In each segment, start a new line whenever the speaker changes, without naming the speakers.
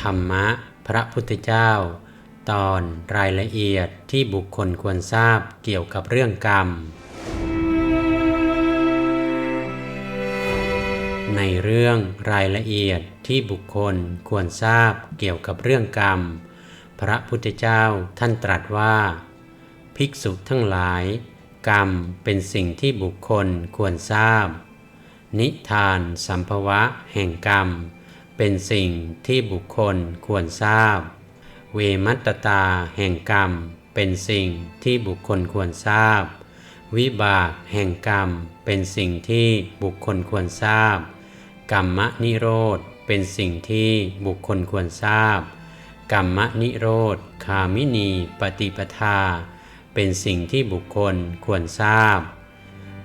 ธรรมะพระพุทธเจ้า ตอนรายละเอียดที่บุคคลควรทราบเกี่ยวกับเรื่องกรรม ในเรื่องรายละเอียดที่บุคคลควรทราบเกี่ยวกับเรื่องกรรม พระพุทธเจ้าท่านตรัสว่า ภิกษุทั้งหลาย กรรมเป็นสิ่งที่บุคคลควรทราบ นิทานสัมภวะแห่งกรรม เป็นสิ่งที่บุคคลควรทราบ เวมัตตตาแห่งกรรม เป็นสิ่งที่บุคคลควรทราบ วิบากแห่งกรรม เป็นสิ่งที่บุคคลควรทราบ กรรมนิโรธ เป็นสิ่งที่บุคคลควรทราบ กรรมนิโรธ คามินีปฏิปทา เป็นสิ่งที่บุคคลควรทราบ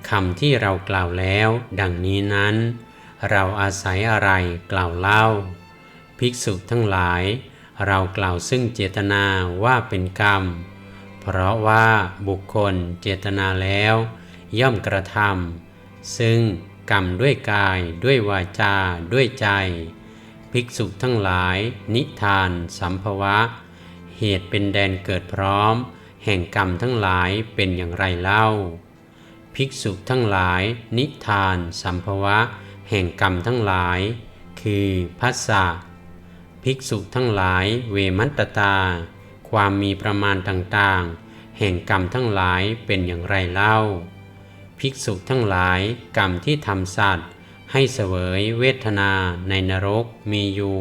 คำที่เรากล่าวแล้ว ดังนี้นั้น เราอาศัยอะไรกล่าวเล่า ภิกษุทั้งหลาย เรากล่าวซึ่งเจตนาว่าเป็นกรรม เพราะว่าบุคคลเจตนาแล้ว ย่อมกระทำซึ่งกรรมด้วยกายด้วยวาจาด้วยใจ ภิกษุทั้งหลาย นิทานสัมภวะ เหตุเป็นแดนเกิดพร้อม แห่งกรรมทั้งหลายเป็นอย่างไรเล่า ภิกษุทั้งหลาย นิทานสัมภวะ แห่งกรรมทั้งหลาย คือพัสสะภิกษุทั้งหลายเวมัตตตา ความมีประมาณต่างๆ แห่งกรรมทั้งหลายเป็นอย่างไรเล่า ภิกษุทั้งหลายกรรมที่ทำสัตว์ให้เสวยเวทนาในนรกมีอยู่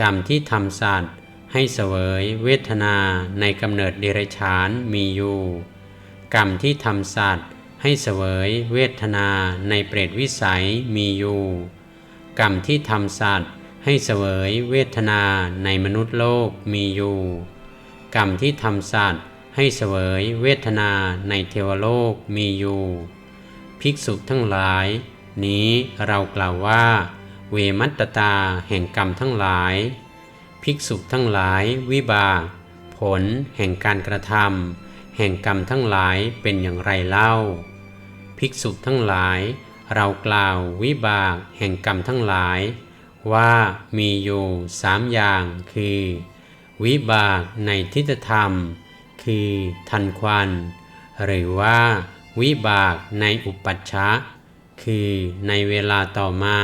กรรมที่ทำสัตว์ให้เสวยเวทนาในกำเนิดเดรัจฉานมีอยู่ กรรมที่ทำสัตว์ ให้เสวยเวทนาในเปรตวิสัยมีอยู่ กรรมที่ทำสัตว์ให้เสวยเวทนาในมนุษย์โลกมีอยู่ กรรมที่ทำสัตว์ให้เสวยเวทนาในเทวโลกมีอยู่ ภิกษุทั้งหลาย นี้เรากล่าวว่า เวมัตตาแห่งกรรมทั้งหลาย ภิกษุทั้งหลายวิบากผลแห่งการกระทำแห่งกรรมทั้งหลายเป็นอย่างไรเล่า ภิกษุทั้งหลาย เรากล่าววิบากแห่งกรรมทั้งหลาย ว่ามีอยู่สามอย่างคือ วิบากในทิฏฐธรรม คือทันควัน หรือว่าวิบากในอุปัชชะ คือในเวลาต่อมา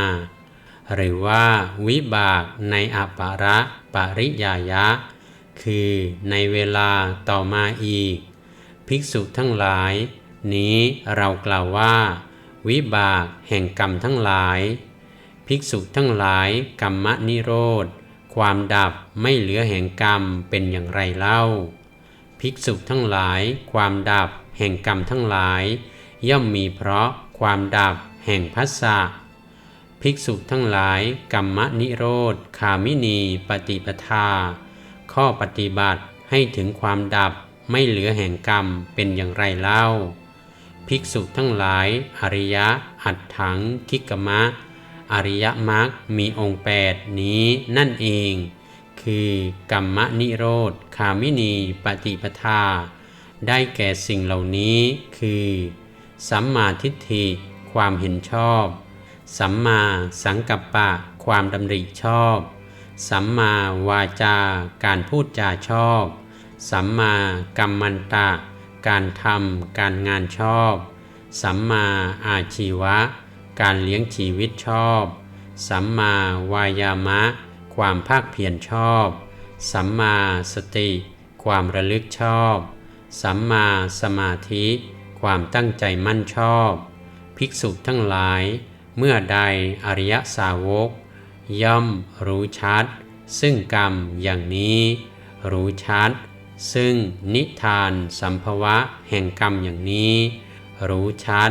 หรือว่าวิบากในอปาระปริยายะ คือในเวลาต่อมาอีก ภิกษุทั้งหลาย นี้เรากล่าวว่า วิบากแห่งกรรมทั้งหลาย ภิกษุทั้งหลายกรรมนิโรธ ความดับไม่เหลือแห่งกรรมเป็นอย่างไรเล่า ภิกษุทั้งหลาย ความดับแห่งกรรมทั้งหลาย ย่อมมีเพราะความดับแห่งพัสสะภิกษุทั้งหลายกรรมนิโรธคามินีปฏิปทา ข้อปฏิบัติให้ถึงความดับไม่เหลือแห่งกรรมเป็นอย่างไรเล่า ภิกษุทั้งหลาย อริยะ อัตถัง คิกมะ อริยมรรคมีองค์แปดนี้นั่นเอง คือกรรมนิโรธ คามินีปฏิปทา ได้แก่สิ่งเหล่านี้คือ สัมมาทิฏฐิ ความเห็นชอบ สัมมาสังกัปปะ ความดำริชอบ สัมมาวาจาการพูดจาชอบ สัมมากัมมันตะ การทำการงานชอบ สัมมาอาชีวะ การเลี้ยงชีวิตชอบ สัมมาวายามะ ความภาคเพียรชอบ สัมมาสติ ความระลึกชอบ สัมมาสมาธิ ความตั้งใจมั่นชอบ ภิกษุทั้งหลาย เมื่อใดอริยสาวก ย่อมรู้ชัด ซึ่งกรรมอย่างนี้ รู้ชัด ซึ่งนิทานสัมภวะแห่งกรรมอย่างนี้ รู้ชัด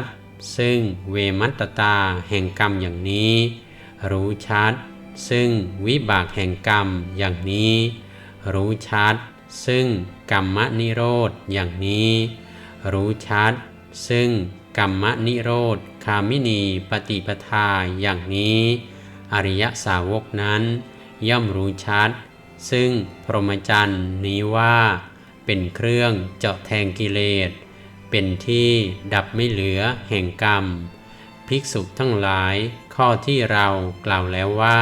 ซึ่งเวมัตตตาแห่งกรรมอย่างนี้ รู้ชัด ซึ่งวิบากแห่งกรรมอย่างนี้ รู้ชัด ซึ่งกรรมนิโรธอย่างนี้ รู้ชัด ซึ่งกรรมนิโรธคามินีปฏิปทาอย่างนี้ อริยสาวกนั้น ย่อมรู้ชัด ซึ่งพรหมจรรย์นี้ว่าเป็นเครื่องเจาะแทงกิเลส เป็นที่ดับไม่เหลือแห่งกรรม ภิกษุทั้งหลายข้อที่เรากล่าวแล้วว่า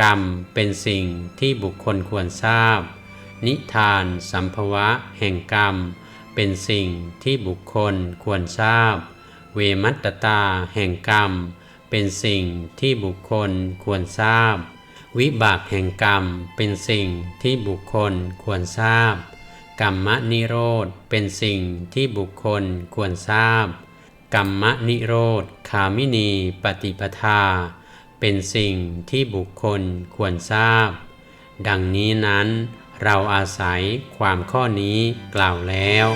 กรรมเป็นสิ่งที่บุคคลควรทราบ นิทานสัมภวะแห่งกรรม เป็นสิ่งที่บุคคลควรทราบ เวมัตตาแห่งกรรม เป็นสิ่งที่บุคคลควรทราบ วิบากแห่งกรรมเป็นสิ่งที่บุคคลควรทราบ กรรมนิโรธเป็นสิ่งที่บุคคลควรทราบ กรรมนิโรธคามินีปฏิปทา เป็นสิ่งที่บุคคลควรทราบ ดังนี้นั้นเราอาศัยความข้อนี้กล่าวแล้ว